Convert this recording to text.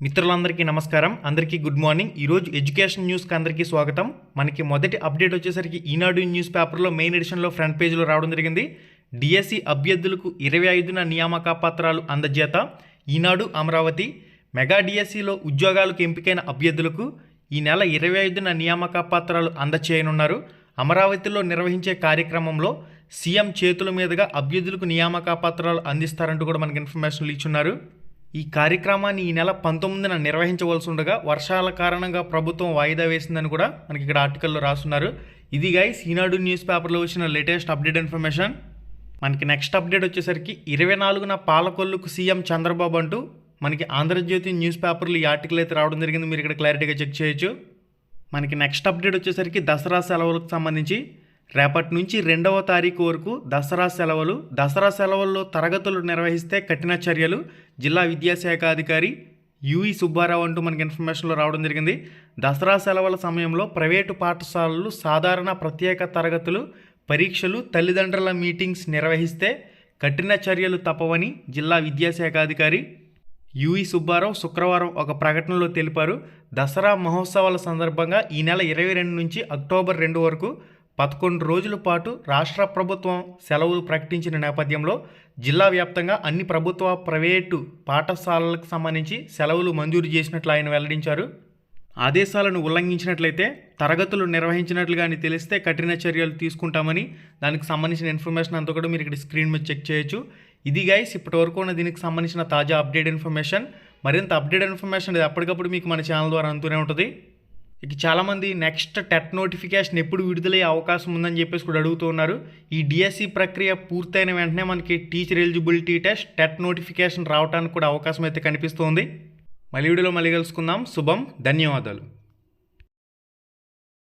మిత్రులందరికీ నమస్కారం. అందరికీ గుడ్ మార్నింగ్. ఈరోజు ఎడ్యుకేషన్ న్యూస్కి అందరికీ స్వాగతం. మనకి మొదటి అప్డేట్ వచ్చేసరికి ఈనాడు న్యూస్ పేపర్లో మెయిన్ ఎడిషన్లో ఫ్రంట్ పేజ్లో రావడం జరిగింది. డిఎస్సి అభ్యర్థులకు ఇరవై ఐదున నియామక పత్రాలు అందజేత ఈనాడు అమరావతి. మెగా డిఎస్సిలో ఉద్యోగాలకు ఎంపికైన అభ్యర్థులకు ఈ నెల ఇరవై ఐదున నియామక పత్రాలు అందచేయనున్నారు. అమరావతిలో నిర్వహించే కార్యక్రమంలో సీఎం చేతుల మీదుగా అభ్యర్థులకు నియామక పత్రాలు అందిస్తారంటూ కూడా మనకి ఇన్ఫర్మేషన్లు ఇచ్చున్నారు ఈ కార్యక్రమాన్ని ఈ నెల పంతొమ్మిదిన నిర్వహించవలసి ఉండగా వర్షాల కారణంగా ప్రభుత్వం వాయిదా వేసిందని కూడా మనకి ఇక్కడ ఆర్టికల్లో రాస్తున్నారు ఇది గైస్ ఈనాడు న్యూస్ పేపర్లో వచ్చిన లేటెస్ట్ అప్డేట్ ఇన్ఫర్మేషన్. మనకి నెక్స్ట్ అప్డేట్ వచ్చేసరికి ఇరవై నాలుగున పాలకొల్లుకు సీఎం చంద్రబాబు అంటూ మనకి ఆంధ్రజ్యోతి న్యూస్ పేపర్లు ఈ ఆర్టికల్ అయితే రావడం జరిగింది. మీరు ఇక్కడ క్లారిటీగా చెక్ చేయొచ్చు. మనకి నెక్స్ట్ అప్డేట్ వచ్చేసరికి దసరా సెలవులకు సంబంధించి రేపటి నుంచి రెండవ తారీఖు వరకు దసరా సెలవులు దసరా సెలవుల్లో తరగతులు నిర్వహిస్తే కఠిన చర్యలు జిల్లా విద్యాశాఖ అధికారి యుఈ సుబ్బారావు అంటూ మనకి ఇన్ఫర్మేషన్లో రావడం జరిగింది. దసరా సెలవుల సమయంలో ప్రైవేటు పాఠశాలలు సాధారణ ప్రత్యేక తరగతులు పరీక్షలు తల్లిదండ్రుల మీటింగ్స్ నిర్వహిస్తే కఠిన చర్యలు తప్పవని జిల్లా విద్యాశాఖ అధికారి యుఈ సుబ్బారావు శుక్రవారం ఒక ప్రకటనలో తెలిపారు. దసరా మహోత్సవాల సందర్భంగా ఈ నెల ఇరవై రెండు నుంచి అక్టోబర్ రెండు వరకు పదకొండు రోజుల పాటు రాష్ట్ర ప్రభుత్వం సెలవులు ప్రకటించిన నేపథ్యంలో జిల్లా వ్యాప్తంగా అన్ని ప్రభుత్వ ప్రైవేటు పాఠశాలలకు సంబంధించి సెలవులు మంజూరు చేసినట్లు ఆయన వెల్లడించారు. ఆదేశాలను ఉల్లంఘించినట్లయితే తరగతులు నిర్వహించినట్లు కానీ తెలిస్తే కఠిన చర్యలు తీసుకుంటామని దానికి సంబంధించిన ఇన్ఫర్మేషన్ అంతా కూడా మీరు ఇక్కడ స్క్రీన్ మీద చెక్ చేయొచ్చు. ఇది గైస్ ఇప్పటి వరకు ఉన్న దీనికి సంబంధించిన తాజా అప్డేట్ ఇన్ఫర్మేషన్. మరింత అప్డేట్ ఇన్ఫర్మేషన్ ఇది ఎప్పటికప్పుడు మీకు మన ఛానల్ ద్వారా అందుతూనే ఉంటుంది. ఇక చాలామంది నెక్స్ట్ టెట్ నోటిఫికేషన్ ఎప్పుడు విడుదలయ్యే అవకాశం ఉందని చెప్పేసి కూడా అడుగుతూ ఉన్నారు. ఈ డిఎస్సి ప్రక్రియ పూర్తయిన వెంటనే మనకి teacher eligibility test TET notification రావడానికి కూడా అవకాశం అయితే కనిపిస్తోంది. మళ్ళీ వీడియోలో మళ్ళీ కలుసుకుందాం. శుభం ధన్యవాదాలు.